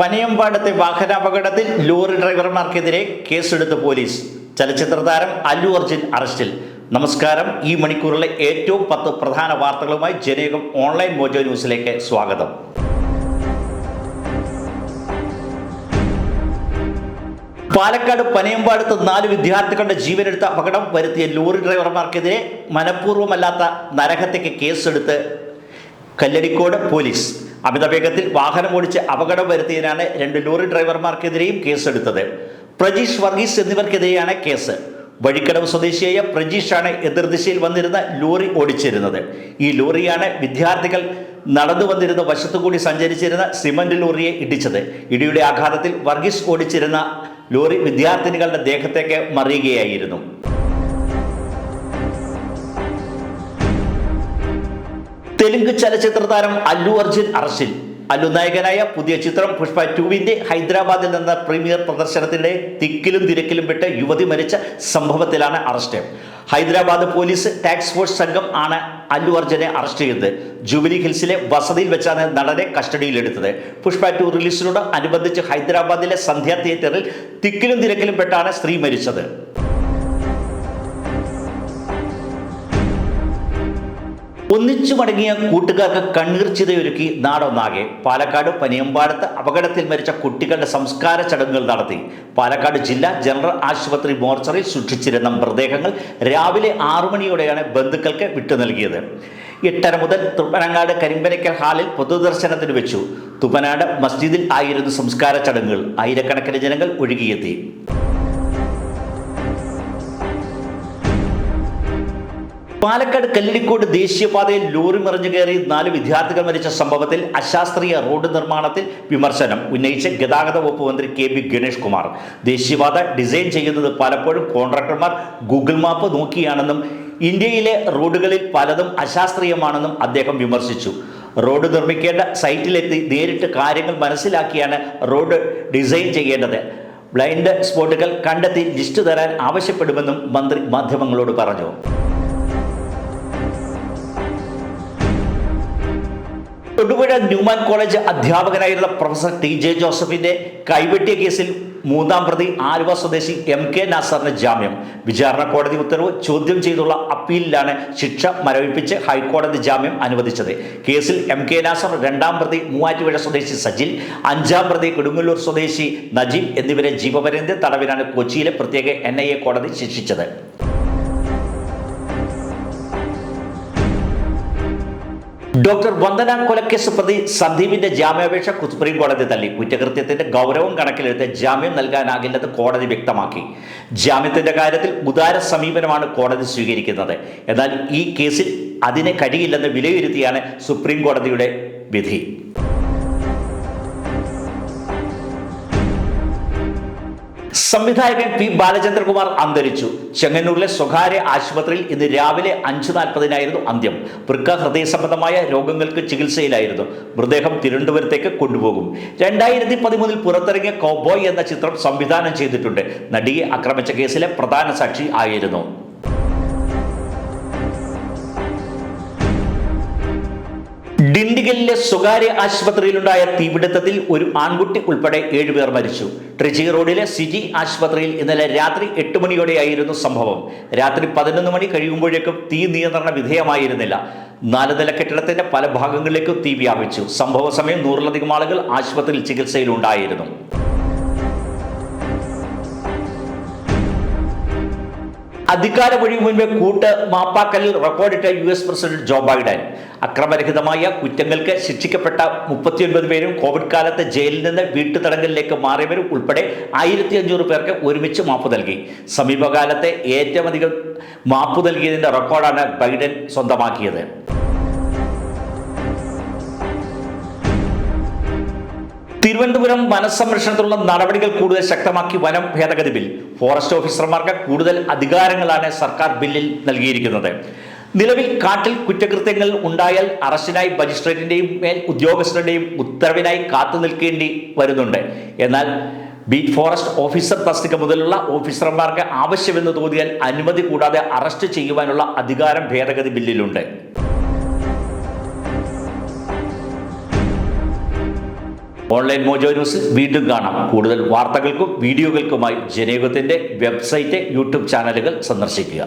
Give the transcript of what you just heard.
പനയമ്പാടത്തെ വാഹനാപകടത്തിൽ ലോറി ഡ്രൈവർമാർക്കെതിരെ കേസെടുത്ത പോലീസ്. ചലച്ചിത്ര താരം അല്ലു അർജുൻ അറസ്റ്റിൽ. നമസ്കാരം. ഈ മണിക്കൂറിലെ ഏറ്റവും പത്ത് പ്രധാന വാർത്തകളുമായി ജനേകം ഓൺലൈൻ മോജോ ന്യൂസിലേക്ക് സ്വാഗതം. പാലക്കാട് പനയമ്പാടത്ത് നാല് വിദ്യാർത്ഥികളുടെ ജീവനെടുത്ത അപകടം വരുത്തിയ ലോറി ഡ്രൈവർമാർക്കെതിരെ മനഃപൂർവമല്ലാത്ത നരഹത്യക്ക് കേസെടുത്ത് കല്ലടിക്കോട് പോലീസ്. അമിത വേഗത്തിൽ വാഹനം ഓടിച്ച് അപകടം വരുത്തിയതിനാണ് രണ്ട് ലോറി ഡ്രൈവർമാർക്കെതിരെയും കേസെടുത്തത്. പ്രജീഷ് വർഗീസ് എന്നിവർക്കെതിരെയാണ് കേസ്. വഴിക്കടവ് സ്വദേശിയായ പ്രജീഷാണ് എതിർദിശയിൽ വന്നിരുന്ന ലോറി ഓടിച്ചിരുന്നത്. ഈ ലോറിയാണ് വിദ്യാർത്ഥികൾ നടന്നു വന്നിരുന്ന വശത്തുകൂടി സഞ്ചരിച്ചിരുന്ന സിമന്റ് ലോറിയെ ഇടിച്ചത്. ഇടിയുടെ ആഘാതത്തിൽ വർഗീസ് ഓടിച്ചിരുന്ന ലോറി വിദ്യാർത്ഥിനികളുടെ ദേഹത്തേക്ക് മറിയുകയായിരുന്നു. തെലുങ്ക് ചലച്ചിത്ര താരം അല്ലു അർജുൻ അറസ്റ്റിൽ അല്ലു നായകനായ പുതിയ ചിത്രം പുഷ്പ ടുവിന്റെ ഹൈദരാബാദിൽ നിന്ന് പ്രീമിയർ പ്രദർശനത്തിന്റെ തിക്കിലും തിരക്കിലും പെട്ട് യുവതി മരിച്ച സംഭവത്തിലാണ് അറസ്റ്റ്. ഹൈദരാബാദ് പോലീസ് ടാക്സ് ഫോഴ്സ് സംഘം ആണ് അല്ലു അർജുനെ അറസ്റ്റ് ചെയ്തത്. ജൂബിലി ഹിൽസിലെ വസതിയിൽ വെച്ചാണ് നടനെ കസ്റ്റഡിയിലെടുത്തത്. പുഷ്പ ടു റിലീസിനോട് അനുബന്ധിച്ച് ഹൈദരാബാദിലെ സന്ധ്യ തിയേറ്ററിൽ തിക്കിലും തിരക്കിലും പെട്ടാണ് സ്ത്രീ മരിച്ചത്. ഒന്നിച്ചു മടങ്ങിയ കൂട്ടുകാർക്ക് കണ്ണീർ ചിതയൊരുക്കി നാടൊന്നാകെ. പാലക്കാട് പനിയമ്പാടത്ത് അപകടത്തിൽ മരിച്ച കുട്ടികളുടെ സംസ്കാര ചടങ്ങുകൾ നടത്തി. പാലക്കാട് ജില്ലാ ജനറൽ ആശുപത്രി മോർച്ചറിൽ സൂക്ഷിച്ചിരുന്ന മൃതദേഹങ്ങൾ രാവിലെ ആറു മണിയോടെയാണ് ബന്ധുക്കൾക്ക് വിട്ടു നൽകിയത് എട്ടര മുതൽ തുപ്പനങ്ങാട് കരിമ്പനയ്ക്കൽ ഹാളിൽ പൊതുദർശനത്തിന് വെച്ചു. തുപ്പനാട് മസ്ജിദിൽ ആയിരുന്നു സംസ്കാര ചടങ്ങുകൾ. ആയിരക്കണക്കിന് ജനങ്ങൾ ഒഴുകിയെത്തി. പാലക്കാട് കല്ലിക്കോട് ദേശീയപാതയിൽ ലോറി മറിഞ്ഞു കയറി നാല് വിദ്യാർത്ഥികൾ മരിച്ച സംഭവത്തിൽ അശാസ്ത്രീയ റോഡ് നിർമ്മാണത്തിൽ വിമർശനം ഉന്നയിച്ച് ഗതാഗത വകുപ്പ് മന്ത്രി കെ ബി ഗണേഷ് കുമാർ. ദേശീയപാത ഡിസൈൻ ചെയ്യുന്നത് പലപ്പോഴും കോൺട്രാക്ടർമാർ ഗൂഗിൾ മാപ്പ് നോക്കിയാണെന്നും ഇന്ത്യയിലെ റോഡുകളിൽ പലതും അശാസ്ത്രീയമാണെന്നും അദ്ദേഹം വിമർശിച്ചു. റോഡ് നിർമ്മിക്കേണ്ട സൈറ്റിലെത്തി നേരിട്ട് കാര്യങ്ങൾ മനസ്സിലാക്കിയാണ് റോഡ് ഡിസൈൻ ചെയ്യേണ്ടത്. ബ്ലൈൻഡ് സ്പോട്ടുകൾ കണ്ടെത്തി ലിസ്റ്റ് തരാൻ ആവശ്യപ്പെടുമെന്നും മന്ത്രി മാധ്യമങ്ങളോട് പറഞ്ഞു. തൊടുപുഴ ന്യൂമാൻ കോളേജ് അധ്യാപകനായിരുന്ന പ്രൊഫസർ ടി ജെ ജോസഫിന്റെ കൈവെട്ടിയ കേസിൽ മൂന്നാം പ്രതി ആലുവ സ്വദേശി എം കെ നാസറിന് ജാമ്യം. വിചാരണ കോടതി ഉത്തരവ് ചോദ്യം ചെയ്തുള്ള അപ്പീലിലാണ് ശിക്ഷ മരവിപ്പിച്ച് ഹൈക്കോടതി ജാമ്യം അനുവദിച്ചത്. കേസിൽ എം കെ നാസർ രണ്ടാം പ്രതി മൂവാറ്റുപുഴ സ്വദേശി സജിൽ അഞ്ചാം പ്രതി കൊടുങ്ങല്ലൂർ സ്വദേശി നജീബ് എന്നിവരെ ജീവപര്യന്ത തടവിനാണ് കൊച്ചിയിലെ പ്രത്യേക എൻ കോടതി ശിക്ഷിച്ചത്. ഡോക്ടർ വന്ദന കൊലക്കേസ് പ്രതി സന്ദീപിന്റെ ജാമ്യാപേക്ഷ സുപ്രീം കോടതി തള്ളി. കുറ്റകൃത്യത്തിന്റെ ഗൗരവം കണക്കിലെടുത്ത് ജാമ്യം നൽകാനാകില്ലെന്ന് കോടതി വ്യക്തമാക്കി. ജാമ്യത്തിന്റെ കാര്യത്തിൽ ഉദാര സമീപനമാണ് കോടതി സ്വീകരിക്കുന്നത്. എന്നാൽ ഈ കേസിൽ അതിനെ കഴിയില്ലെന്ന് വിലയിരുത്തിയാണ് സുപ്രീം കോടതിയുടെ വിധി. സംവിധായകൻ പി ബാലചന്ദ്രകുമാർ അന്തരിച്ചു. ചെങ്ങന്നൂരിലെ സ്വകാര്യ ആശുപത്രിയിൽ ഇന്ന് രാവിലെ അഞ്ചു നാൽപ്പതിനായിരുന്നു അന്ത്യം. വൃക്ക ഹൃദയ സംബന്ധമായ രോഗങ്ങൾക്ക് ചികിത്സയിലായിരുന്നു. മൃതദേഹം തിരുവനന്തപുരത്തേക്ക് കൊണ്ടുപോകും. രണ്ടായിരത്തി പതിമൂന്നിൽ പുറത്തിറങ്ങിയ കോബോയ് എന്ന ചിത്രം സംവിധാനം ചെയ്തിട്ടുണ്ട്. നടിയെ ആക്രമിച്ച കേസിലെ പ്രധാന സാക്ഷി ആയിരുന്നു. ഡിണ്ടിഗലിലെ സ്വകാര്യ ആശുപത്രിയിലുണ്ടായ തീപിടുത്തത്തിൽ ഒരു ആൺകുട്ടി ഉൾപ്പെടെ ഏഴുപേർ മരിച്ചു. ട്രിച്ചി റോഡിലെ സിജി ആശുപത്രിയിൽ ഇന്നലെ രാത്രി എട്ട് മണിയോടെയായിരുന്നു സംഭവം. രാത്രി പതിനൊന്ന് മണി കഴിയുമ്പോഴേക്കും തീ നിയന്ത്രണ വിധേയമായിരുന്നില്ല. നാല് നില കെട്ടിടത്തിന്റെ പല ഭാഗങ്ങളിലേക്കും തീ വ്യാപിച്ചു. സംഭവ സമയം നൂറിലധികം ആളുകൾ ആശുപത്രിയിൽ ചികിത്സയിലുണ്ടായിരുന്നു. അധികാരമൊഴിവ് മുൻപേ കൂട്ട് മാപ്പാക്കലിൽ റെക്കോർഡിട്ട U S president Joe Biden അക്രമരഹിതമായ കുറ്റങ്ങൾക്ക് ശിക്ഷിക്കപ്പെട്ട മുപ്പത്തിയൊൻപത് പേരും കോവിഡ് കാലത്ത് ജയിലിൽ നിന്ന് വീട്ടുതടങ്കലിലേക്ക് മാറിയവരും ഉൾപ്പെടെ ആയിരത്തി അഞ്ഞൂറ് പേർക്ക് ഒരുമിച്ച് മാപ്പ് നൽകി. സമീപകാലത്തെ ഏറ്റവും അധികം മാപ്പ് നൽകിയതിന്റെ റെക്കോർഡാണ് ബൈഡൻ സ്വന്തമാക്കിയത്. തിരുവനന്തപുരം വനസംരക്ഷണത്തിനുള്ള നടപടികൾ കൂടുതൽ ശക്തമാക്കി വനം ഭേദഗതി ബിൽ. ഫോറസ്റ്റ് ഓഫീസർമാർക്ക് കൂടുതൽ അധികാരങ്ങളാണ് സർക്കാർ ബില്ലിൽ നൽകിയിരിക്കുന്നത്. നിലവിൽ കാട്ടിൽ കുറ്റകൃത്യങ്ങൾ ഉണ്ടായാൽ അറസ്റ്റിനായി മജിസ്ട്രേറ്റിന്റെയും മേൽ ഉദ്യോഗസ്ഥരുടെയും ഉത്തരവിനായി കാത്തു നിൽക്കേണ്ടി വരുന്നുണ്ട്. എന്നാൽ ബീറ്റ് ഫോറസ്റ്റ് ഓഫീസർ തസ്തിക മുതലുള്ള ഓഫീസർമാർക്ക് ആവശ്യമെന്ന് തോന്നിയാൽ അനുമതി കൂടാതെ അറസ്റ്റ് ചെയ്യുവാനുള്ള അധികാരം ഭേദഗതി ബില്ലിലുണ്ട്. ഓൺലൈൻ മോജോ ന്യൂസ് വീണ്ടും കാണാം. കൂടുതൽ വാർത്തകൾക്കും വീഡിയോകൾക്കുമായി ജനയുഗത്തിന്റെ വെബ്സൈറ്റ് യൂട്യൂബ് ചാനലുകൾ സന്ദർശിക്കുക.